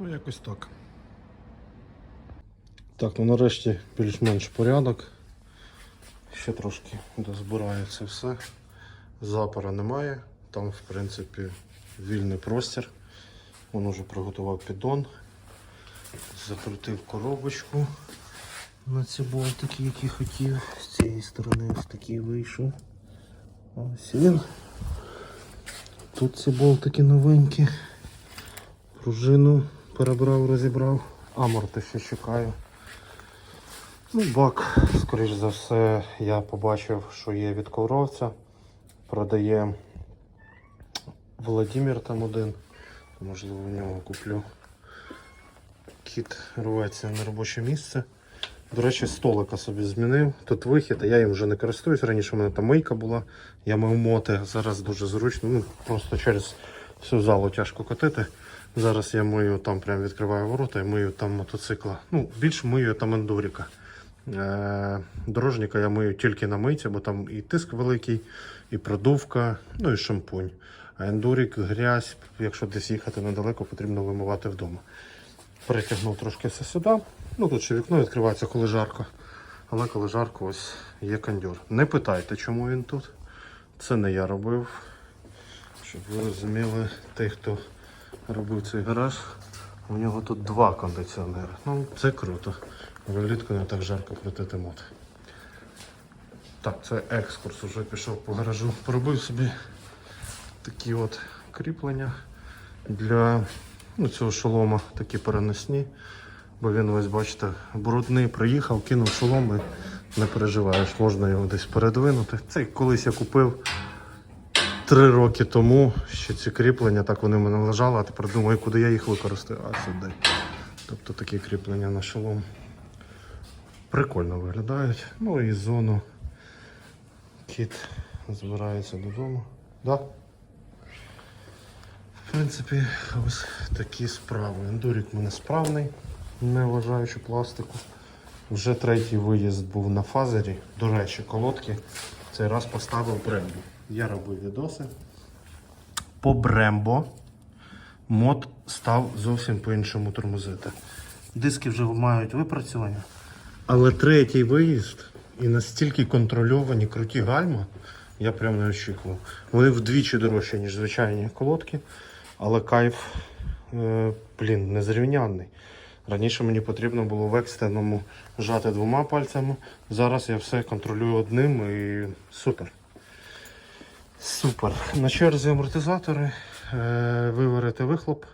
Ну, якось так. Так, ну нарешті більш-менш порядок. Ще трошки дозбираю це все. Запора немає. Там, в принципі, вільний простір. Він уже приготував піддон. Закрутив коробочку на ці болтики, які хотів. З цієї сторони ось такий вийшов. Ось він. Тут ці болтики новенькі. Пружину перебрав, розібрав. Аморти ще чекаю. Ну, бак, скоріш за все, я побачив, що є від ковровця. Продає Владимир там один. Можливо, у нього куплю. Кіт рветься на робоче місце. До речі, столика собі змінив. Тут вихід, а я їм вже не користуюсь. Раніше в мене там мийка була, я мив моти. Зараз дуже зручно. Ну, просто через всю залу тяжко котити. Зараз я мию там, прям відкриваю ворота і мию там мотоцикла. Ну, більше мию там ендуріка. Е, Дорожника я мию тільки на мийці, бо там і тиск великий, і продувка, ну і шампунь. А ендурік, грязь, якщо десь їхати недалеко, потрібно вимивати вдома. Перетягнув трошки все сюди. Ну тут ще вікно відкривається, коли жарко. Але коли жарко, ось є кондьор. Не питайте, чому він тут. Це не я робив. Щоб ви розуміли, той, хто робив цей гараж, у нього тут два кондиціонери. Ну, це круто. Влітку не так жарко крутити мод. Так, це екскурс уже пішов по гаражу. Поробив собі такі от кріплення для ну, цього шолома, такі переносні. Бо він ось, бачите, брудний приїхав, кинув шолом і не переживаєш, можна його десь передвинути. Цей колись я купив три роки тому, ще ці кріплення, так вони в мене лежали, а тепер думаю, куди я їх використаю, а сюди. Тобто такі кріплення на шолом. Прикольно виглядають. Ну і зону кіт збирається додому. Да? В принципі, ось такі справи. Ендурік в мене справний, не вважаючи пластику. Вже третій виїзд був на фазері. До речі, колодки цей раз поставив Брембо. Я робив відоси. По Брембо мод став зовсім по-іншому тормозити. Диски вже мають випрацювання. Але третій виїзд і настільки контрольовані круті гальма, я прям не очікував. Вони вдвічі дорожчі, ніж звичайні колодки, але кайф, е, блін, незрівнянний. Раніше мені потрібно було в екстреному жати двома пальцями. Зараз я все контролюю одним і супер. Супер. На черзі амортизатори, е, виварити вихлоп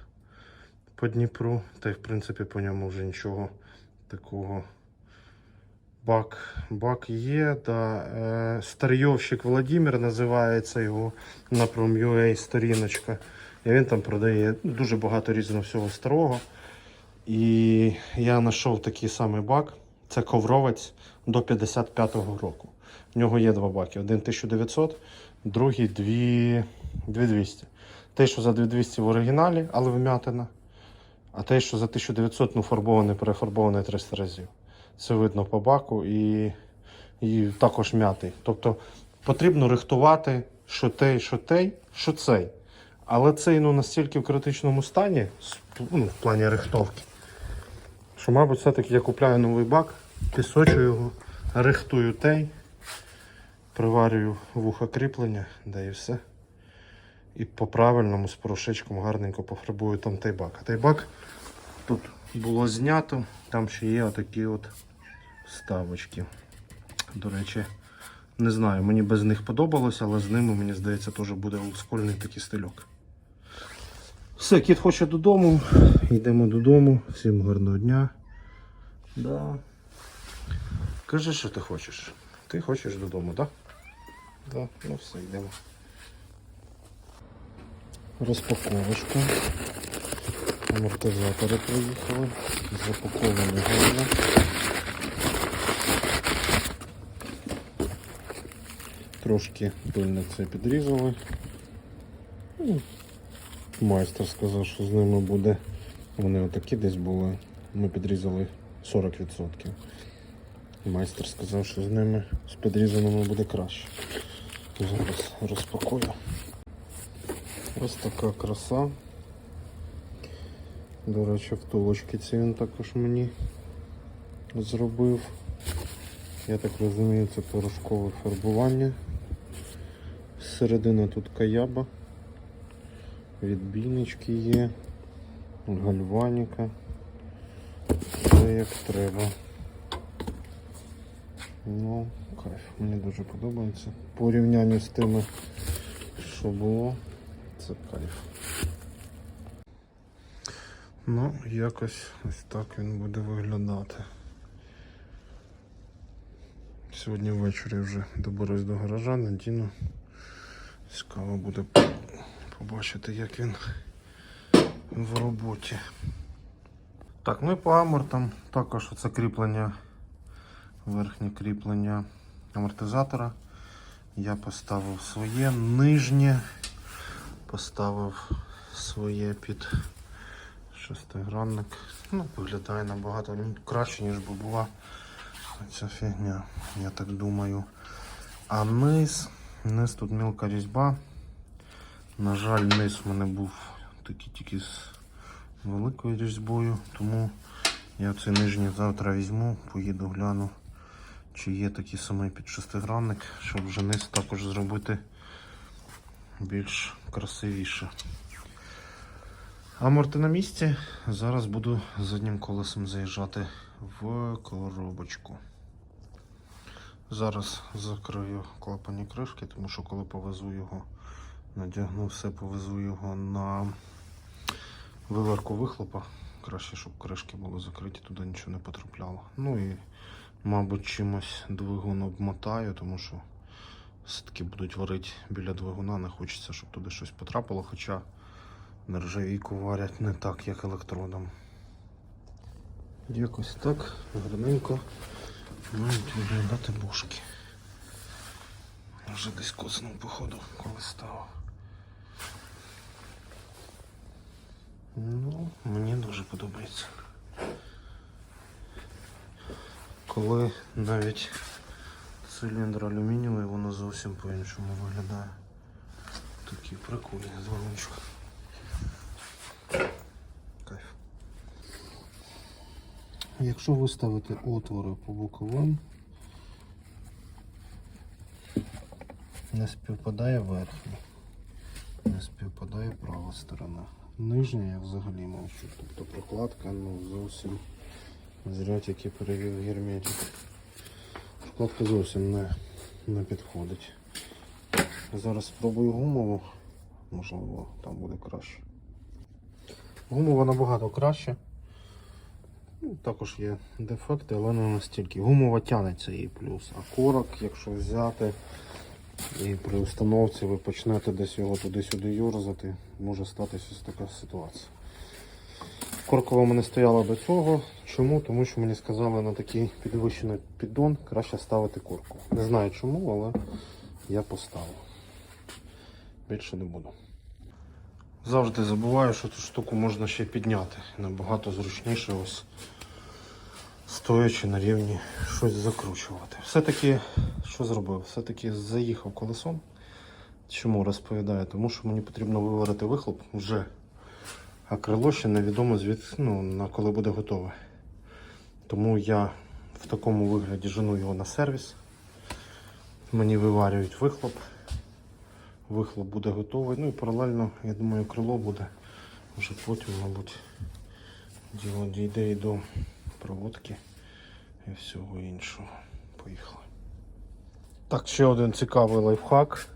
по Дніпру, та й в принципі по ньому вже нічого такого. Бак, бак є, да. Е, старйовщик Владимир називається його на Prom.ua сторіночка. І він там продає дуже багато різного всього старого. І я знайшов такий самий бак. Це ковровець до 55-го року. В нього є два баки: один 1900, другий 2 2200. Те, що за 2200 в оригіналі, але вм'ятина. А те, що за 1900, ну фарбований, перефарбований 300 разів. Це видно по баку і, і також м'ятий. Тобто потрібно рихтувати що той, що той, що цей. Але цей ну, настільки в критичному стані, ну, в плані рихтовки, що, мабуть, все-таки я купляю новий бак, пісочу його, рихтую тей, приварюю вуха кріплення, да і все. І по правильному з порошечком гарненько пофарбую там той бак. А той бак тут було знято, там ще є отакі от вставочки. До речі, не знаю, мені без них подобалось, але з ними, мені здається, теж буде олдскульний такий стильок. Все, кіт хоче додому. Йдемо додому. Всім гарного дня. Да. Кажи, що ти хочеш. Ти хочеш додому, так? Да? Да. Ну все, йдемо. Розпаковочка. Амортизатори приїхали. Запаковані гарно. Трошки пильниці підрізали. Ну, Майстер сказав, що з ними буде. Вони отакі десь були. Ми підрізали 40%. Майстер сказав, що з ними з підрізаними буде краще. Зараз розпакую. Ось така краса. До речі, втулочки ці він також мені зробив. Я так розумію, це порошкове фарбування. Середина тут каяба. Відбійнички є, гальваніка. Все як треба. Ну, кайф, мені дуже подобається. В порівнянні з тими, що було, це кайф. Ну, якось ось так він буде виглядати. Сьогодні ввечері вже доберусь до гаража, надіну. Цікаво буде побачити, як він в роботі. Так, ну і по амортам також оце кріплення, верхнє кріплення амортизатора. Я поставив своє нижнє, поставив своє під шестигранник. Ну, виглядає набагато краще, ніж би була ця фігня, я так думаю. А низ, низ тут мілка різьба. На жаль, низ в мене був такий тільки з великою різьбою, тому я цей нижній завтра візьму, поїду гляну, чи є такий самий під шестигранник, щоб вже низ також зробити більш красивіше. Аморти на місці. Зараз буду заднім колесом заїжджати в коробочку. Зараз закрию клапані кришки, тому що коли повезу його, надягну все, повезу його на виварку вихлопа. Краще, щоб кришки були закриті, туди нічого не потрапляло. Ну і, мабуть, чимось двигун обмотаю, тому що все-таки будуть варити біля двигуна, не хочеться, щоб туди щось потрапило, хоча нержавійку варять не так, як електродом. Якось так, гарненько мають виглядати бошки. Вже десь коцнув, походу, коли став. Ну, мені дуже подобається. Коли навіть циліндр алюмінієвий, воно зовсім по-іншому виглядає. Такий прикольний двигунчик. Кайф. Якщо виставити отвори по боковим, не співпадає верхній, не співпадає права сторона. Нижня я взагалі мовчу. Тобто прокладка ну, зовсім зря тільки перевів герметик. Прокладка зовсім не, не підходить. Зараз спробую гумову, можливо, там буде краще. Гумова набагато краще. Ну, також є дефекти, але не настільки. Гумова тянеться її плюс. А корок, якщо взяти і при установці ви почнете десь його туди-сюди юрзати, може статися ось така ситуація. Коркова мене стояла до цього. Чому? Тому що мені сказали на такий підвищений піддон краще ставити корку. Не знаю чому, але я поставив. Більше не буду. Завжди забуваю, що цю штуку можна ще підняти. Набагато зручніше ось стоячи на рівні щось закручувати. Все-таки, що зробив? Все-таки заїхав колесом. Чому розповідаю? Тому що мені потрібно виварити вихлоп вже. А крило ще невідомо звід, ну, на коли буде готове. Тому я в такому вигляді жену його на сервіс. Мені виварюють вихлоп. Вихлоп буде готовий. Ну і паралельно, я думаю, крило буде вже потім, мабуть, діло дійде і до проводки і всього іншого. Поїхали. Так, ще один цікавий лайфхак.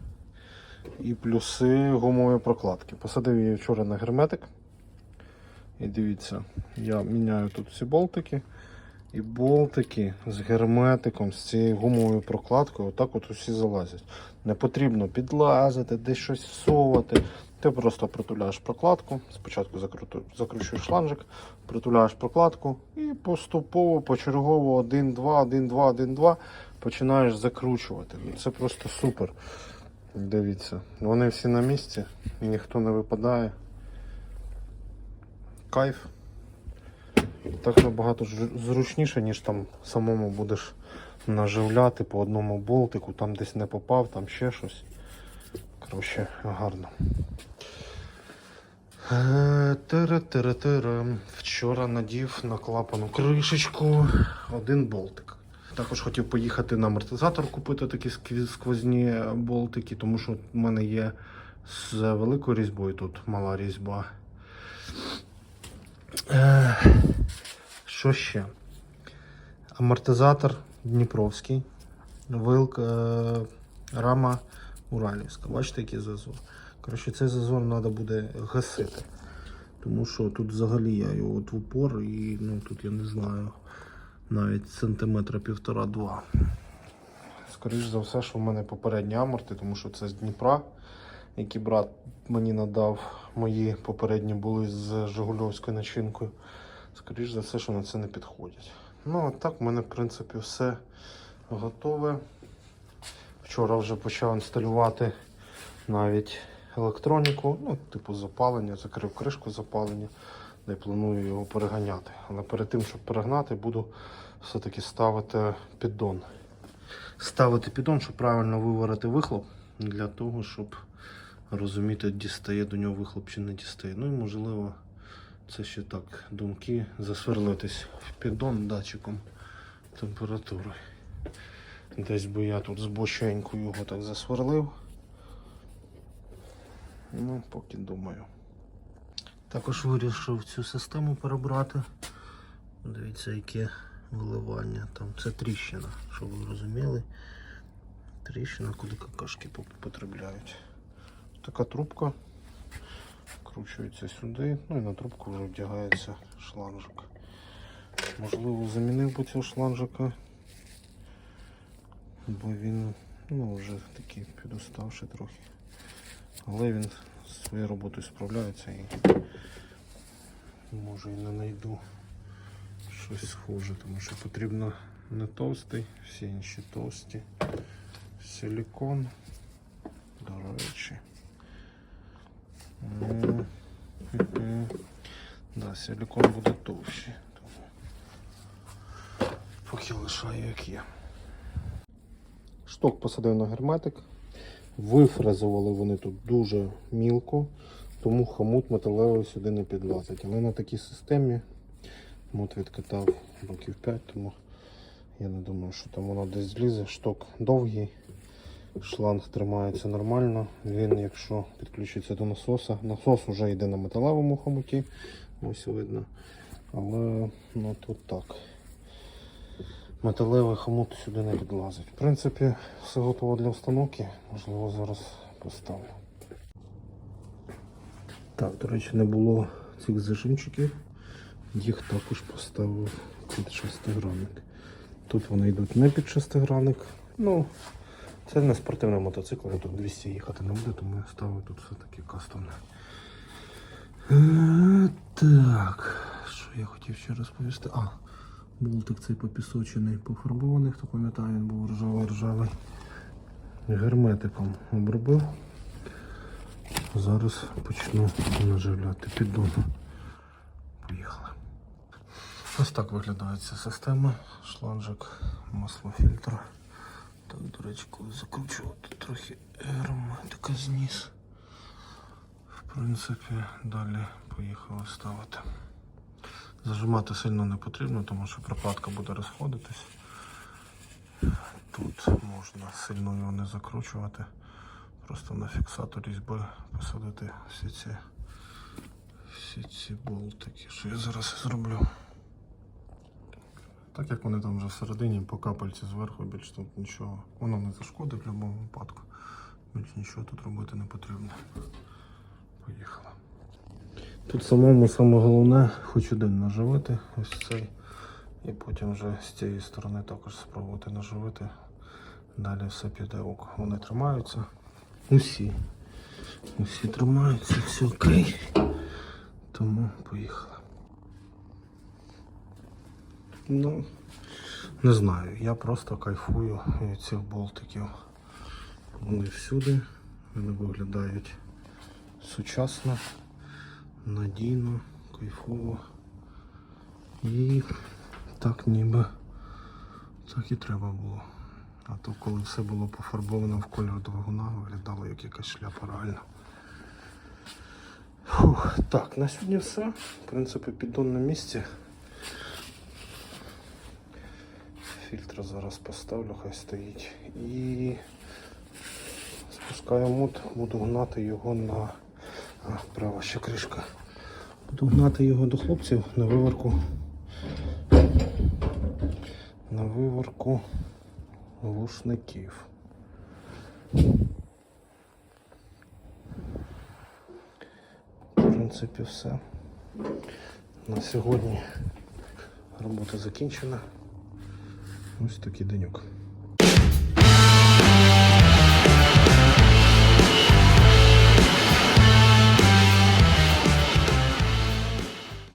І плюси гумової прокладки. Посадив її вчора на герметик. І дивіться, я міняю тут всі болтики. І болтики з герметиком, з цією гумовою прокладкою, отак от усі залазять. Не потрібно підлазити, десь щось всовувати. Ти просто притуляєш прокладку. Спочатку закручуєш шланжик, притуляєш прокладку і поступово, почергово 1, 2, 1, 2, 1, 2 починаєш закручувати. Ну, Це просто супер. Дивіться, вони всі на місці ніхто не випадає. Кайф. Так набагато зручніше, ніж там самому будеш наживляти по одному болтику, там десь не попав, там ще щось. Коротше, гарно. Е, Е, Тере-тере-тере. Вчора надів на клапану кришечку один болтик. Також хотів поїхати на амортизатор купити такі сквозні болтики, тому що в мене є з великою різьбою тут мала різьба. Що ще? Амортизатор Дніпровський, вилка, е, рама Уралівська. Бачите, який зазор? Коротше, цей зазор треба буде гасити. Тому що тут взагалі я його от в упор і ну, тут я не знаю навіть сантиметра півтора-два. Скоріше за все, що в мене попередні аморти, тому що це з Дніпра, які брат мені надав. Мої попередні були з Жигульовською начинкою. Скоріше за все, що на це не підходять. Ну, а так, в мене, в принципі, все готове. Вчора вже почав інсталювати навіть електроніку, ну, типу запалення, закрив кришку запалення, де планую його переганяти. Але перед тим, щоб перегнати, буду все-таки ставити піддон. Ставити піддон, щоб правильно виварити вихлоп, для того, щоб розуміти, дістає до нього вихлоп чи не дістає. Ну і можливо, це ще так, думки засверлитись в піддон датчиком температури. Десь би я тут з боченьку його так засверлив. Ну, поки думаю. Також вирішив цю систему перебрати. Дивіться, яке виливання. Там це тріщина, щоб ви розуміли. Тріщина, куди какашки потрапляють. Така трубка вкручується сюди, ну і на трубку вже вдягається шланжик. Можливо, замінив би цього шланжика, бо він ну, вже такий підуставший трохи. Але він своєю роботою справляється і може і не знайду щось схоже, тому що потрібно не товстий, всі інші товсті. Силікон, до речі. Да, силікон буде товщий. Поки лишаю як є. Шток посадив на герметик. Вифрезували вони тут дуже мілко, тому хомут металевий сюди не підлазить. Але на такій системі мот відкатав років 5, тому я не думаю, що там воно десь злізе. Шток довгий, шланг тримається нормально. Він, якщо підключиться до насоса, насос вже йде на металевому хомуті, ось видно. Але ну, тут так. Металевий хомут сюди не підлазить. В принципі, все готово для установки. Можливо, зараз поставлю. Так, до речі, не було цих зажимчиків. Їх також поставив під шестигранник. Тут вони йдуть не під шестигранник. Ну, це не спортивний мотоцикл, я тут 200 їхати не буде, тому я ставив тут все-таки кастомне. Так, що я хотів ще розповісти? А, болтик цей попісочений, пофарбований, хто пам'ятає, він був ржавий ржавий. Герметиком обробив. Зараз почну наживляти піддон. Поїхали. Ось так виглядає ця система. Шланжик, маслофільтр. Так, до речі, коли закручувати трохи герметика зніс. В принципі, далі поїхали ставити. Зажимати сильно не потрібно, тому що прокладка буде розходитись. Тут можна сильно його не закручувати. Просто на фіксатор різьби посадити всі ці, всі ці болтики, що я зараз зроблю. Так як вони там вже всередині по капельці зверху, більш тут нічого. Воно не зашкодить в будь-якому випадку. Більш нічого тут робити не потрібно. Поїхали. Тут самому саме головне хоч один наживити, ось цей. І потім вже з цієї сторони також спробувати наживити. Далі все піде ок. Вони тримаються. Усі. Усі тримаються, все окей. Тому поїхали. Ну, не знаю, я просто кайфую від цих болтиків. Вони всюди, вони виглядають сучасно, надійно, кайфово. І так ніби так і треба було. А то коли все було пофарбовано в кольор двигуна, виглядало як якась шляпа реально. Фух, так, на сьогодні все. В принципі, піддон на місці. Фільтр зараз поставлю, хай стоїть. І спускаю мут, буду гнати його на. А, права ще кришка. Буду гнати його до хлопців на виварку. На виварку глушників. В принципі, все. На сьогодні робота закінчена. Ось такий денюк.